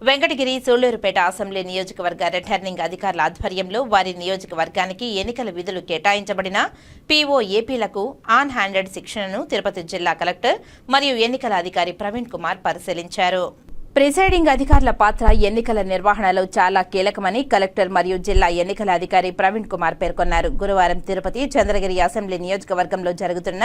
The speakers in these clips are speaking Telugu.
వెంకటగిరి సూళ్ళూరుపేట అసెంబ్లీ నియోజకవర్గ రిటర్నింగ్ అధికారుల ఆధ్వర్యంలో వారి నియోజకవర్గానికి ఎన్నికల విధులు కేటాయించబడిన పీఓ ఏపీలకు ఆన్ హ్యాండెడ్ శిక్షణను తిరుపతి జిల్లా కలెక్టర్ మరియు ఎన్నికల అధికారి ప్రవీణ్ కుమార్ పరిశీలించారు. ప్రిసైడింగ్ అధికారుల పాత్ర ఎన్నికల నిర్వహణలో చాలా కీలకమని కలెక్టర్ మరియు జిల్లా ఎన్నికల అధికారి ప్రవీణ్ కుమార్ పేర్కొన్నారు. గురువారం తిరుపతి చంద్రగిరి అసెంబ్లీ నియోజకవర్గంలో జరుగుతున్న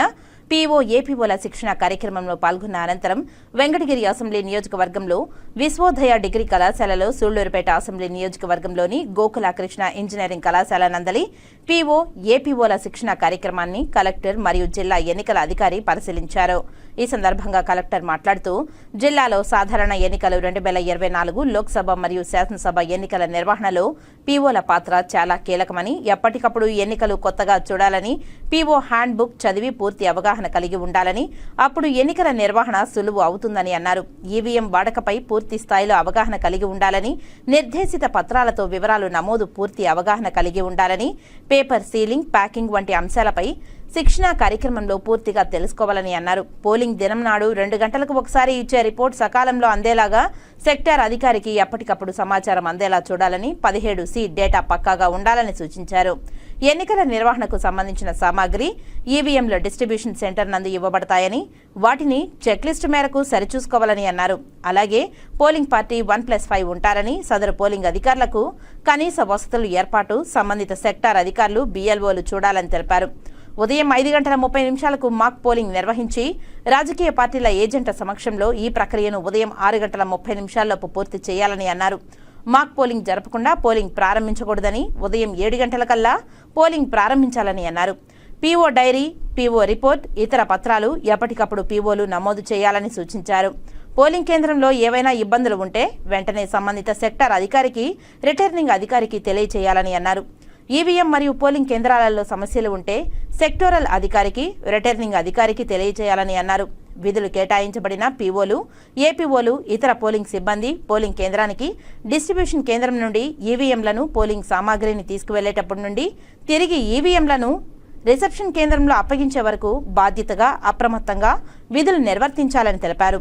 పీఓ ఏపీఓల శిక్షణ కార్యక్రమంలో పాల్గొన్న అనంతరం వెంకటగిరి అసెంబ్లీ నియోజకవర్గంలో విశ్వోదయ డిగ్రీ కళాశాలలో సూళ్ళూరుపేట అసెంబ్లీ నియోజకవర్గంలోని గోకుల కృష్ణ ఇంజనీరింగ్ కళాశాల నందలి పీఓ ఏపీఓల శిక్షణ కార్యక్రమాన్ని కలెక్టర్ మరియు జిల్లా ఎన్నికల అధికారి పరిశీలించారు. ఈ సందర్భంగా కలెక్టర్ మాట్లాడుతూ జిల్లాలో సాధారణ ఎన్నికలు రెండు వేల ఇరవై నాలుగు లోక్సభ మరియు శాసనసభ ఎన్నికల నిర్వహణలో పీఓల పాత్ర చాలా కీలకమని ఎప్పటికప్పుడు ఎన్నికలు కొత్తగా చూడాలని పీఓ హ్యాండ్ బుక్ చదివి పూర్తి అవగాహన కలిగి ఉండాలని అప్పుడు ఎన్నికల నిర్వహణ సులువు అవుతుందని అన్నారు. ఈవీఎం వాడకపై పూర్తి స్థాయిలో అవగాహన కలిగి ఉండాలని నిర్దేశిత పత్రాలతో వివరాలు నమోదు పూర్తి అవగాహన కలిగి ఉండాలని పేపర్ సీలింగ్ ప్యాకింగ్ వంటి అంశాలపై శిక్షణ కార్యక్రమంలో పూర్తిగా తెలుసుకోవాలని అన్నారు. పోలింగ్ దినం నాడు రెండు గంటలకు ఒకసారి ఇచ్చే రిపోర్ట్ సకాలంలో అందేలాగా సెక్టార్ అధికారికి ఎప్పటికప్పుడు సమాచారం అందేలా చూడాలని పదిహేడు సి డేటా పక్కాగా ఉండాలని సూచించారు. ఎన్నికల నిర్వహణకు సంబంధించిన సామాగ్రి ఈవీఎంల డిస్ట్రిబ్యూషన్ సెంటర్ నందు ఇవ్వబడతాయని వాటిని చెక్లిస్టు మేరకు సరిచూసుకోవాలని అన్నారు. అలాగే polling party one plus five ఉంటారని సదరు పోలింగ్ అధికారులకు కనీస వసతులు ఏర్పాటు సంబంధిత సెక్టార్ అధికారులు బీఎల్ఓలు చూడాలని తెలిపారు. ఉదయం ఐదు గంటల ముప్పై నిమిషాలకు మాక్ పోలింగ్ నిర్వహించి రాజకీయ పార్టీల ఏజెంట్ల సమక్షంలో ఈ ప్రక్రియను ఉదయం ఆరు గంటల ముప్పై నిమిషాల్లోపు పూర్తి చేయాలని అన్నారు. మాక్ పోలింగ్ జరపకుండా పోలింగ్ ప్రారంభించకూడదని ఉదయం ఏడు గంటలకల్లా పోలింగ్ ప్రారంభించాలని అన్నారు. పీఓ డైరీ పీఓ రిపోర్ట్ ఇతర పత్రాలు ఎప్పటికప్పుడు పీఓలు నమోదు చేయాలని సూచించారు. పోలింగ్ కేంద్రంలో ఏవైనా ఇబ్బందులు ఉంటే వెంటనే సంబంధిత సెక్టార్ అధికారికి రిటర్నింగ్ అధికారికి తెలియచేయాలని అన్నారు. ఈవీఎం మరియు పోలింగ్ కేంద్రాలలో సమస్యలు ఉంటే సెక్టోరల్ అధికారికి రిటర్నింగ్ అధికారికి తెలియజేయాలని అన్నారు. విధులు కేటాయించబడిన పీఓలు ఏపీఓలు ఇతర పోలింగ్ సిబ్బంది పోలింగ్ కేంద్రానికి డిస్ట్రిబ్యూషన్ కేంద్రం నుండి ఈవీఎంలను పోలింగ్ సామాగ్రిని తీసుకువెళ్ళేటప్పటి నుండి తిరిగి ఈవీఎంలను రిసెప్షన్ కేంద్రంలో అప్పగించే వరకు బాధ్యతగా అప్రమత్తంగా విధులు నిర్వర్తించాలని తెలిపారు.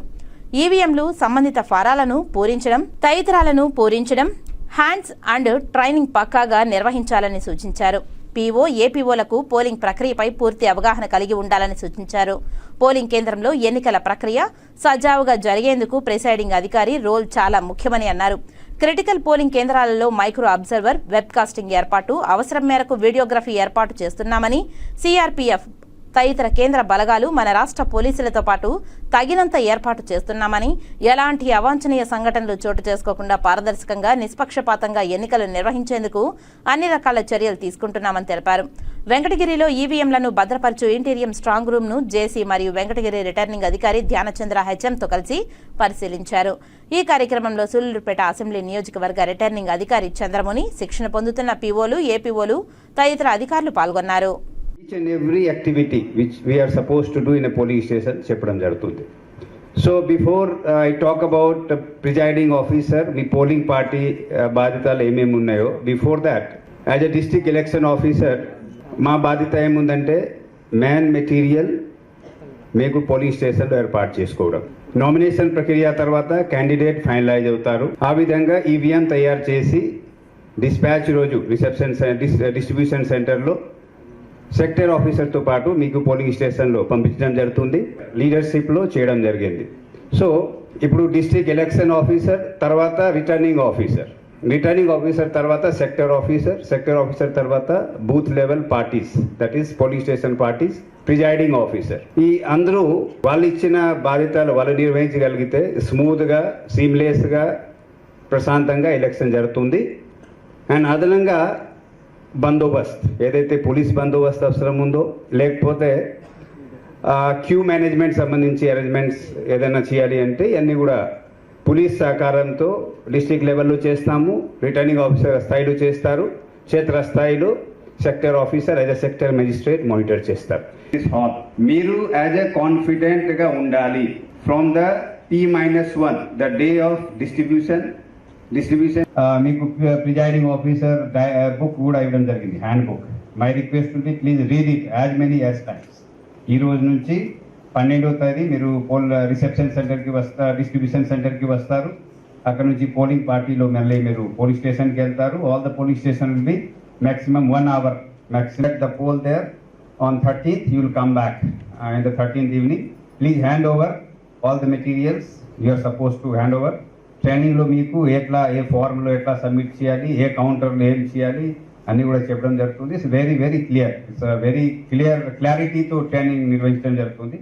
ఈవీఎంలు సంబంధిత ఫారాలను పూరించడం తదితరాలను పూరించడం హ్యాండ్స్ అండ్ ట్రైనింగ్ పక్కాగా నిర్వహించాలని సూచించారు. పీఓ ఏపీఓలకు పోలింగ్ ప్రక్రియపై పూర్తి అవగాహన కలిగి ఉండాలని సూచించారు. పోలింగ్ కేంద్రంలో ఎన్నికల ప్రక్రియ సజావుగా జరిగేందుకు ప్రిసైడింగ్ అధికారి రోల్ చాలా ముఖ్యమని అన్నారు. క్రిటికల్ పోలింగ్ కేంద్రాలలో మైక్రో అబ్జర్వర్ వెబ్కాస్టింగ్ ఏర్పాటు అవసరం మేరకు వీడియోగ్రఫీ ఏర్పాటు చేస్తున్నామని సిఆర్పీఎఫ్ తదితర కేంద్ర బలగాలు మన రాష్ట్ర పోలీసులతో పాటు తగినంత ఏర్పాటు చేస్తున్నామని ఎలాంటి అవాంఛనీయ సంఘటనలు చోటు చేసుకోకుండా పారదర్శకంగా నిష్పక్షపాతంగా ఎన్నికలు నిర్వహించేందుకు అన్ని రకాల చర్యలు తీసుకుంటున్నామని తెలిపారు. వెంకటగిరిలో ఈవీఎంలను భద్రపరచు ఇంటీరియం స్ట్రాంగ్ రూమ్ను జేసీ మరియు వెంకటగిరి రిటర్నింగ్ అధికారి ధ్యానచంద్ర హెచ్ఎంతో కలిసి పరిశీలించారు. ఈ కార్యక్రమంలో సూళ్ళూరుపేట అసెంబ్లీ నియోజకవర్గ రిటర్నింగ్ అధికారి చంద్రముని శిక్షణ పొందుతున్న పీఓలు ఏపీఓలు తదితర అధికారులు పాల్గొన్నారు. Each and every activity which we are suppose to do in a police station చెప్పడం జరుగుతుంది. So before I talk about presiding officer me polling party బాధ్యతలు ఏమేమి ఉన్నాయో before that as a district election officer మా బాధ్యత ఏముందంటే మ్యాన్ మెటీరియల్ మీకు పోలింగ్ స్టేషన్లో ఏర్పాటు చేసుకోవడం. నామినేషన్ ప్రక్రియ తర్వాత క్యాండిడేట్ ఫైనలైజ్ అవుతారు. ఆ విధంగా ఈవీఎం తయారు చేసి డిస్పాచ్ రోజు రిసెప్షన్ డిస్ట్రిబ్యూషన్ సెంటర్లో సెక్టర్ ఆఫీసర్తో పాటు మీకు పోలింగ్ స్టేషన్లో పంపించడం జరుగుతుంది. లీడర్షిప్లో చేయడం జరిగింది. సో ఇప్పుడు డిస్ట్రిక్ట్ ఎలక్షన్ ఆఫీసర్ తర్వాత రిటర్నింగ్ ఆఫీసర్ రిటర్నింగ్ ఆఫీసర్ తర్వాత సెక్టర్ ఆఫీసర్ సెక్టర్ ఆఫీసర్ తర్వాత booth level parties that is polling station parties presiding officer ఈ అందరూ వాళ్ళు ఇచ్చిన బాధ్యతలు వాళ్ళు నిర్వహించగలిగితే స్మూత్గా సీమ్లెస్గా ప్రశాంతంగా ఎలక్షన్ జరుగుతుంది. అండ్ అదనంగా బందోబస్త్. ఏదైతే పోలీస్ బందోబస్తు అవసరం ఉందో లేకపోతే క్యూ మేనేజ్మెంట్ సంబంధించి అరేంజ్మెంట్స్ ఏదైనా చేయాలి అంటే ఇవన్నీ కూడా పోలీస్ సహకారంతో డిస్ట్రిక్ట్ లెవెల్లో చేస్తాము. రిటర్నింగ్ ఆఫీసర్ స్థాయిలో చేస్తారు. క్షేత్ర స్థాయిలో sector officer as a sector magistrate monitor చేస్తారు. మీరు యాజ్ ఎ కాన్ఫిడెంట్గా ఉండాలి. From the T minus one the day of distribution distribution మీకు ప్రిజైడింగ్ ఆఫీసర్ బుక్ కూడా ఇవ్వడం జరిగింది హ్యాండ్ బుక్. మై రిక్వెస్ట్ ఉంది please read it as many as times. ఈ రోజు నుంచి పన్నెండవ తేదీ మీరు పోల్ రిసెప్షన్ సెంటర్కి వస్తా డిస్ట్రిబ్యూషన్ సెంటర్కి వస్తారు. అక్కడ నుంచి పోలింగ్ పార్టీలో మళ్ళీ మీరు పోలీస్ స్టేషన్కి వెళ్తారు. All the police station will be maximum one hour maximum the poll there on 13th you will come back uh, in the 13th evening please hand over all the materials you are supposed ట్రైనింగ్లో మీకు ఎట్లా ఏ ఫార్మ్లో ఎట్లా సబ్మిట్ చేయాలి ఏ కౌంటర్లో ఏం చేయాలి అన్నీ కూడా చెప్పడం జరుగుతుంది. It's very very clear it's very clear క్లారిటీతో ట్రైనింగ్ నిర్వహించడం జరుగుతుంది.